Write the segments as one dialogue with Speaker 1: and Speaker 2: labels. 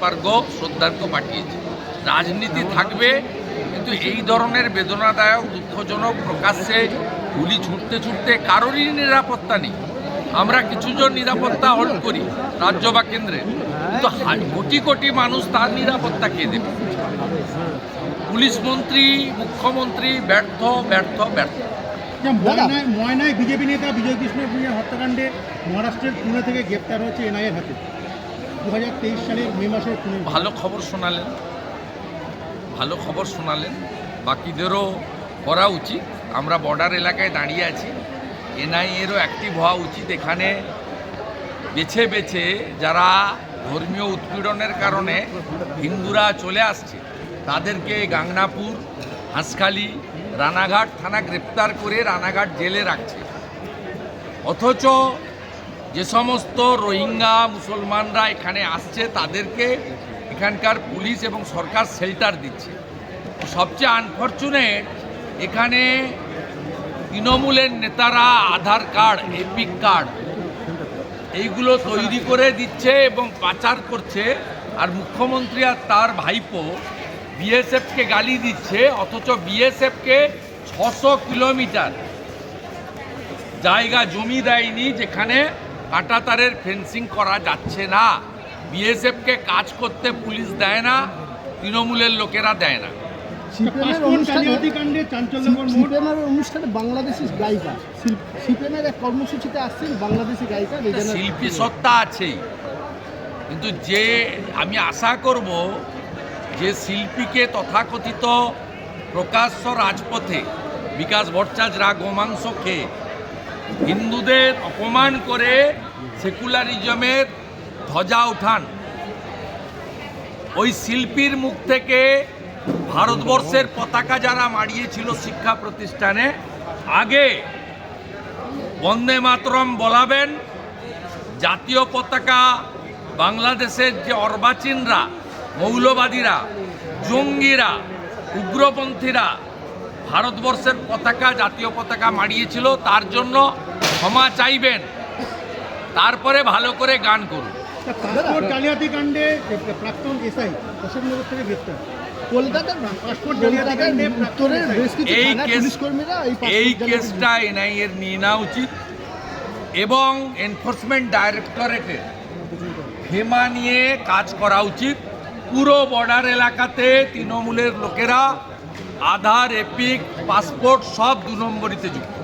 Speaker 1: পার্গ শ্রদ্ধার্ঘ পাঠিয়েছে। রাজনীতি থাকবে, কিন্তু এই ধরনের বেদনাদায়ক, দুঃখজনক প্রকাশ্যে গুলি ছুটতে ছুটতে কারোরই নিরাপত্তা নেই। আমরা কিছুজন নিরাপত্তা হোল্ড করি, রাজ্য বা কেন্দ্রে কিন্তু কোটি কোটি মানুষ তার নিরাপত্তা কে দেবে? পুলিশ মন্ত্রী, মুখ্যমন্ত্রী, ব্যর্থ ব্যর্থ ব্যর্থ।
Speaker 2: ময়নায় বিজেপি নেতা বিজয় কৃষ্ণ হত্যাকাণ্ডে মহারাষ্ট্রের পুনে থেকে গ্রেপ্তার হয়েছে এনআইএর হাতে। দু মে
Speaker 1: ভালো খবর শোনালেন। ভালো খবর শোনালেন। বাকিদেরও করা উচিত। আমরা বর্ডার এলাকায় দাঁড়িয়ে আছি। এনআইএরও অ্যাক্টিভ হওয়া উচিত। এখানে বেছে বেছে যারা ধর্মীয় উৎপীড়নের কারণে হিন্দুরা চলে আসছে, তাদেরকে গাংনাপুর, হাঁসখালি, রানাঘাট থানা গ্রেপ্তার করে রানাঘাট জেলে রাখছে। অথচ যে সমস্ত রোহিঙ্গা মুসলমানরা এখানে আসছে, তাদেরকে এখানকার পুলিশ এবং সরকার শেল্টার দিচ্ছে। সবচেয়ে আনফর্চুনেট এখানে তৃণমূলের নেতারা আধার কার্ড, এপিক কার্ড এইগুলো তৈরি করে দিচ্ছে এবং পাচার করছে। আর মুখ্যমন্ত্রী আর তার ভাইপো বিএসএফকে গালি দিচ্ছে, অথচ বিএসএফকে ছশো কিলোমিটার জায়গা জমি দেয়নি যেখানে কাঁটাতারের ফেন্সিং করা যাচ্ছে না। বিএসএফকে কাজ করতে পুলিশ দেয় না তৃণমূলের লোকেরা দেয় না।
Speaker 3: অনুষ্ঠানে বাংলাদেশি গায়িকা। সিপিএমের এক কর্মসূচিতে আসছেন বাংলাদেশি গায়িকা
Speaker 1: শিল্পী সত্তা আছেই। কিন্তু যে আমি আশা করব যে শিল্পীকে তথাকথিত প্রকাশ্য রাজপথে বিকাশ ভট্টাচার্যরা গোমাংস খেয়ে হিন্দুদের অপমান করে সেকুলারিজমের ধ্বজা উঠান। ওই শিল্পীর মুখ থেকে ভারতবর্ষের পতাকা যারা মাড়িয়েছিল শিক্ষা প্রতিষ্ঠানে, আগে বন্দে মাতরম বলাবেন, জাতীয় পতাকা, বাংলাদেশের যে অর্বাচীনরা, মৌলবাদীরা, জঙ্গিরা, উগ্রপন্থীরা ভারতবর্ষের পতাকা জাতীয় পতাকা মাড়িয়েছিল তার জন্য ক্ষমা চাইবেন। তারপরে ভালো করে গান করুন।
Speaker 2: পাসপোর্ট জালিয়াতি কাণ্ডে প্রাক্তন এসআই অশোকনগর থেকে গ্রেপ্তার।
Speaker 1: এই কেসটা এনআইএর নিয়ে নেওয়া উচিত। এবং এনফোর্সমেন্ট ডাইরেক্টরেটের হেমা নিয়ে কাজ করা উচিত। পুরো বর্ডার এলাকাতে তৃণমূলের লোকেরা আধার এপিক পাসপোর্ট সব দু নম্বরিতে যুক্ত।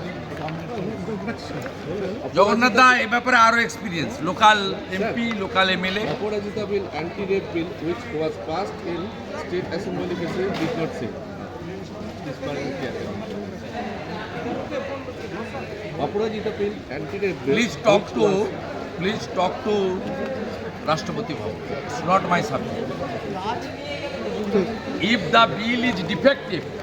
Speaker 1: জগন্নাথ দা এ ব্যাপারে আরও experience local MP local MLA
Speaker 4: Aparajita bill anti bill which was passed state assembly কেসে bill
Speaker 1: please talk to please talk to Rashtrapati Bhavan it's not my subject if the bill is defective